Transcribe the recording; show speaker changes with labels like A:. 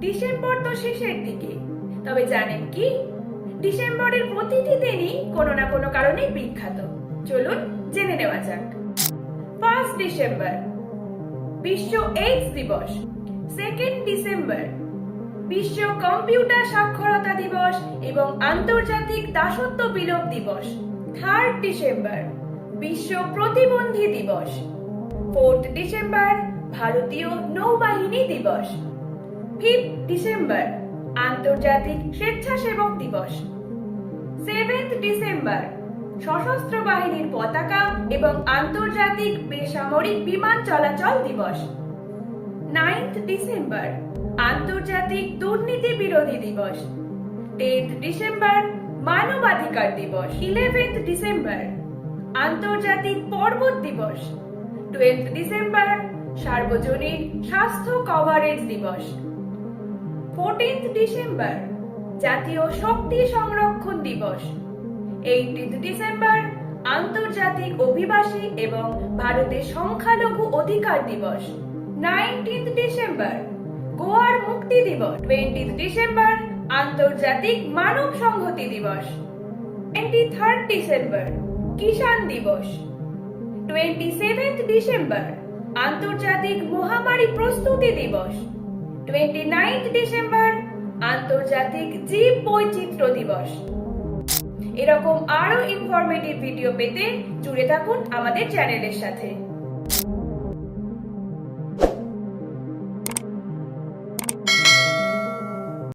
A: December তো শেষের দিকে। তবে জানেন কি? ডিসেম্বরের প্রতিটি দিনই কোনো না কোনো কারণে বিখ্যাত। চলুন জেনে নেওয়া যাক। ফার্স্ট ডিসেম্বর, বিশ্ব এইডস দিবস, সেকেন্ড ডিসেম্বর, বিশ্ব কম্পিউটার সাক্ষরতা দিবস এবং আন্তর্জাতিক দাসত্ব বিলোপ দিবস, থার্ড ডিসেম্বর, বিশ্ব প্রতিবন্ধী দিবস, ফোর্থ ডিসেম্বর, ভারতীয় নৌবাহিনী দিবস। ফিফথ ডিসেম্বর, আন্তর্জাতিক স্বেচ্ছাসেবক দিবস। সেভেন্থ ডিসেম্বর, সশস্ত্র বাহিনীর পতাকা এবং আন্তর্জাতিক বেসামরিক বিমান চলাচল দিবস। নাইন্থ ডিসেম্বর, আন্তর্জাতিক দুর্নীতি বিরোধী দিবস। টেন্থ ডিসেম্বর, মানবাধিকার দিবস। ইলেভেন্থ ডিসেম্বর, আন্তর্জাতিক পর্বত দিবস। টুয়েলথ ডিসেম্বর, সার্বজনীন স্বাস্থ্য কভারেজ দিবস। ফোরটিন্থ ডিসেম্বর জাতীয় শক্তি সংরক্ষণ দিবস। এইটিন্থ ডিসেম্বর আন্তর্জাতিক অভিবাসী এবং ভারতের সংখ্যালঘু অধিকার দিবস। নাইনটিন্থ ডিসেম্বর গোয়ার মুক্তি দিবস। টোয়েন্টিথ ডিসেম্বর আন্তর্জাতিক মানব সংহতি দিবস। টোয়েন্টি থার্ড ডিসেম্বর কিষাণ দিবস। টোয়েন্টি সেভেন্থ ডিসেম্বর আন্তর্জাতিক মহামারী প্রস্তুতি দিবস। টোয়েন্টি ডিসেম্বর আন্তর্জাতিক জীব বৈচিত্র্য দিবস। এরকম আরও ইনফরমেটিভ ভিডিও পেতে জুড়ে থাকুন আমাদের চ্যানেলের সাথে।